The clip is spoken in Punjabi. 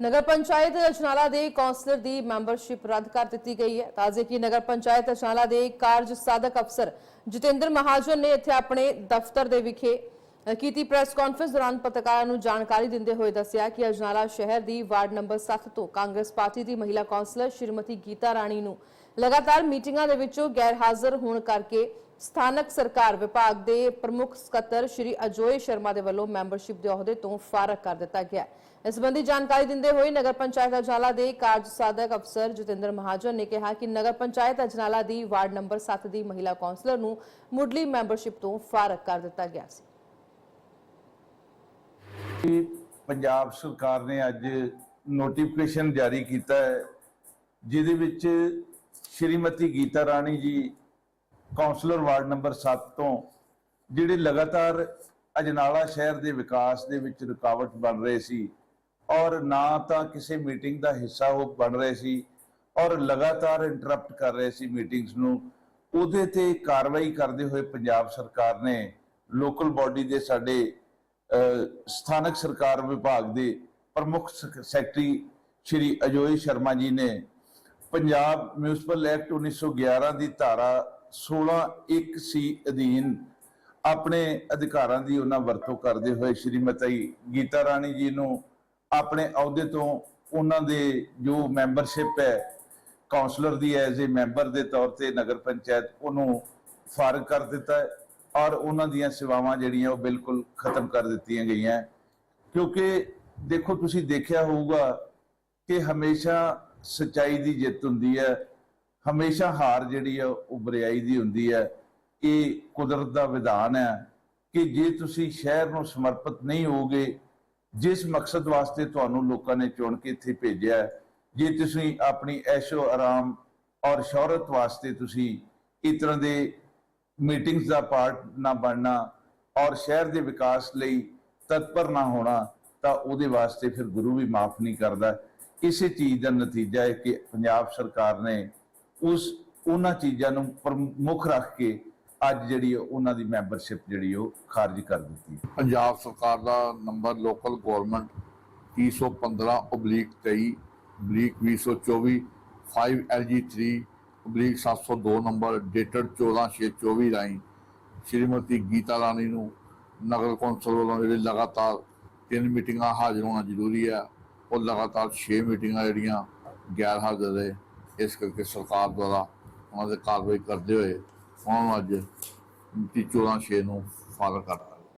ਨਗਰ ਪੰਚਾਇਤ ਅਜਨਾਲਾ ਦੇ ਕੌਂਸਲਰ ਦੀ ਮੈਂਬਰਸ਼ਿਪ ਰੱਦ ਕਰ ਦਿੱਤੀ ਗਈ ਹੈ। ਤਾਜ਼ੇ ਕਿ ਨਗਰ ਪੰਚਾਇਤ ਅਜਨਾਲਾ ਦੇ ਕਾਰਜ ਸਾਧਕ ਅਫਸਰ ਜਤਿੰਦਰ ਮਹਾਜਨ ਨੇ ਇੱਥੇ ਆਪਣੇ ਦਫ਼ਤਰ ਦੇ ਵਿਖੇ ਕੀਤੀ ਪ੍ਰੈਸ ਕਾਨਫਰੰਸ ਦੌਰਾਨ ਪੱਤਰਕਾਰਾਂ ਨੂੰ ਜਾਣਕਾਰੀ ਦਿੰਦੇ ਹੋਏ ਦੱਸਿਆ ਕਿ ਅਜਨਾਲਾ ਸ਼ਹਿਰ ਦੀ ਵਾਰਡ ਨੰਬਰ 7 ਤੋਂ ਕਾਂਗਰਸ ਪਾਰਟੀ ਦੀ ਮਹਿਲਾ ਕੌਂਸਲਰ ਸ਼੍ਰੀਮਤੀ ਗੀਤਾ ਰਾਣੀ ਨੂੰ ਲਗਾਤਾਰ ਮੀਟਿੰਗਾਂ ਦੇ ਵਿੱਚੋਂ ਗੈਰ ਹਾਜ਼ਰ ਹੋਣ ਕਰਕੇ ਸਥਾਨਕ ਸਰਕਾਰ ਵਿਭਾਗ ਦੇ ਪ੍ਰਮੁੱਖ ਸਕੱਤਰ ਸ਼੍ਰੀ ਅਜੋਏ ਸ਼ਰਮਾ ਦੇ ਵੱਲੋਂ ਮੈਂਬਰਸ਼ਿਪ ਦੇ ਅਹੁਦੇ ਤੋਂ ਫਾਰਗ ਕਰ ਦਿੱਤਾ ਗਿਆ ਇਸ ਸੰਬੰਧੀ ਜਾਣਕਾਰੀ ਦਿੰਦੇ ਹੋਏ ਨਗਰ ਪੰਚਾਇਤ ਅਜਨਾਲਾ ਦੇ ਕਾਰਜ ਸਾਧਕ ਅਫਸਰ ਜਤਿੰਦਰ ਮਹਾਜਨ ਨੇ ਕਿਹਾ ਕਿ ਨਗਰ ਪੰਚਾਇਤ ਅਜਨਾਲਾ ਦੀ ਵਾਰਡ ਨੰਬਰ 7 ਦੀ ਮਹਿਲਾ ਕੌਂਸਲਰ ਨੂੰ ਮੁੱਢਲੀ ਮੈਂਬਰਸ਼ਿਪ ਤੋਂ ਫਾਰਗ ਕਰ ਦਿੱਤਾ ਗਿਆ ਸੀ। ਪੰਜਾਬ ਸਰਕਾਰ ਨੇ ਅੱਜ ਨੋਟੀਫਿਕੇਸ਼ਨ ਜਾਰੀ ਕੀਤਾ ਹੈ, ਜਿਹਦੇ ਵਿੱਚ Shrimati Gita Rani ji councillor ward number 7 ਤੋਂ, ਜਿਹੜੇ ਲਗਾਤਾਰ ਅਜਨਾਲਾ ਸ਼ਹਿਰ ਦੇ ਵਿਕਾਸ ਦੇ ਵਿੱਚ ਰੁਕਾਵਟ ਬਣ ਰਹੇ ਸੀ ਔਰ ਨਾ ਤਾਂ ਕਿਸੇ ਮੀਟਿੰਗ ਦਾ ਹਿੱਸਾ ਉਹ ਬਣ ਰਹੇ ਸੀ ਔਰ ਲਗਾਤਾਰ ਇੰਟਰਰਪਟ ਕਰ ਰਹੇ ਸੀ ਮੀਟਿੰਗਸ ਨੂੰ, ਉਹਦੇ ਤੇ ਕਾਰਵਾਈ ਕਰਦੇ ਹੋਏ ਪੰਜਾਬ ਸਰਕਾਰ ਨੇ ਲੋਕਲ ਬਾਡੀ ਦੇ ਸਾਡੇ ਸਥਾਨਕ ਸਰਕਾਰ ਵਿਭਾਗ ਦੇ ਪ੍ਰਮੁੱਖ ਸੈਕਟਰੀ ਸ਼੍ਰੀ ਅਜੋਏ ਸ਼ਰਮਾ ਜੀ ਨੇ ਪੰਜਾਬ ਮਿਊਨਿਸਪਲ ਐਕਟ 1911 ਦੀ ਧਾਰਾ 16 1 ਸੀ ਅਧੀਨ ਆਪਣੇ ਅਧਿਕਾਰਾਂ ਦੀ ਉਹਨਾਂ ਵਰਤੋਂ ਕਰਦੇ ਹੋਏ ਸ਼੍ਰੀਮਤੀ ਗੀਤਾ ਰਾਣੀ ਜੀ ਨੂੰ ਆਪਣੇ ਅਹੁਦੇ ਤੋਂ ਉਹਨਾਂ ਦੇ ਜੋ ਮੈਂਬਰਸ਼ਿਪ ਹੈ ਕਾਉਂਸਲਰ ਦੀ ਐਜ਼ ਅ ਮੈਂਬਰ ਦੇ ਤੌਰ ਤੇ ਨਗਰ ਪੰਚਾਇਤ ਉਹਨੂੰ ਫਾਰਗ ਕਰ ਦਿੱਤਾ ਹੈ ਔਰ ਉਹਨਾਂ ਦੀਆਂ ਸੇਵਾਵਾਂ ਜਿਹੜੀਆਂ ਉਹ ਬਿਲਕੁਲ ਖਤਮ ਕਰ ਦਿੱਤੀਆਂ ਗਈਆਂ ਕਿਉਂਕਿ ਦੇਖੋ, ਤੁਸੀਂ ਦੇਖਿਆ ਹੋਊਗਾ ਕਿ ਹਮੇਸ਼ਾ ਸਚਾਈ ਦੀ ਜਿੱਤ ਹੁੰਦੀ ਹੈ ਹਮੇਸ਼ਾ ਹਾਰ ਜਿਹੜੀ ਆ, ਉਹ ਬੁਰਾਈ ਦੀ ਹੁੰਦੀ ਹੈ ਇਹ ਕੁਦਰਤ ਦਾ ਵਿਧਾਨ ਹੈ ਕਿ ਜੇ ਤੁਸੀਂ ਸ਼ਹਿਰ ਨੂੰ ਸਮਰਪਿਤ ਨਹੀਂ ਹੋਗੇ ਜਿਸ ਮਕਸਦ ਵਾਸਤੇ ਤੁਹਾਨੂੰ ਲੋਕਾਂ ਨੇ ਚੁਣ ਕੇ ਇੱਥੇ ਭੇਜਿਆ ਜੇ ਤੁਸੀਂ ਆਪਣੀ ਐਸ਼ੋ ਆਰਾਮ ਔਰ ਸ਼ੌਹਰਤ ਵਾਸਤੇ ਤੁਸੀਂ ਇਸ ਤਰ੍ਹਾਂ ਦੇ ਮੀਟਿੰਗਸ ਦਾ ਪਾਰਟ ਨਾ ਬਣਨਾ ਔਰ ਸ਼ਹਿਰ ਦੇ ਵਿਕਾਸ ਲਈ ਤਤਪਰ ਨਾ ਹੋਣਾ, ਤਾਂ ਉਹਦੇ ਵਾਸਤੇ ਫਿਰ ਗੁਰੂ ਵੀ ਮਾਫ ਨਹੀਂ ਕਰਦਾ। ਇਸੇ ਚੀਜ਼ ਦਾ ਨਤੀਜਾ ਹੈ ਕਿ ਪੰਜਾਬ ਸਰਕਾਰ ਨੇ ਉਸ, ਉਹਨਾਂ ਚੀਜ਼ਾਂ ਨੂੰ ਪ੍ਰਮੁੱਖ ਰੱਖ ਕੇ ਅੱਜ ਜਿਹੜੀ ਹੈ ਉਹਨਾਂ ਦੀ ਮੈਂਬਰਸ਼ਿਪ ਜਿਹੜੀ ਉਹ ਖਾਰਜ ਕਰ ਦਿੱਤੀ ਪੰਜਾਬ ਸਰਕਾਰ ਦਾ number local government 315 oblique 23 oblique 2024 5 LG3 oblique 702 number dated 14624 ਰਾਹੀਂ ਸ਼੍ਰੀਮਤੀ ਗੀਤਾ ਰਾਣੀ ਨੂੰ ਨਗਰ ਕੌਂਸਲ ਵੱਲੋਂ ਜਿਹੜੇ ਲਗਾਤਾਰ ਤਿੰਨ ਮੀਟਿੰਗਾਂ ਹਾਜ਼ਰ ਹੋਣਾ ਜ਼ਰੂਰੀ ਹੈ, ਉਹ ਲਗਾਤਾਰ 6 ਮੀਟਿੰਗਾਂ ਜਿਹੜੀਆਂ ਗੈਰ ਹਾਜ਼ਰ ਰਹੇ। ਇਸ ਕਰਕੇ ਸਰਕਾਰ ਦੁਆਰਾ ਉਹਨਾਂ ਦੇ ਕਾਰਵਾਈ ਕਰਦੇ ਹੋਏ ਉਹਨਾਂ ਨੂੰ ਅੱਜ 14 6 ਨੂੰ ਫਾਰਗ ਕਰਤਾ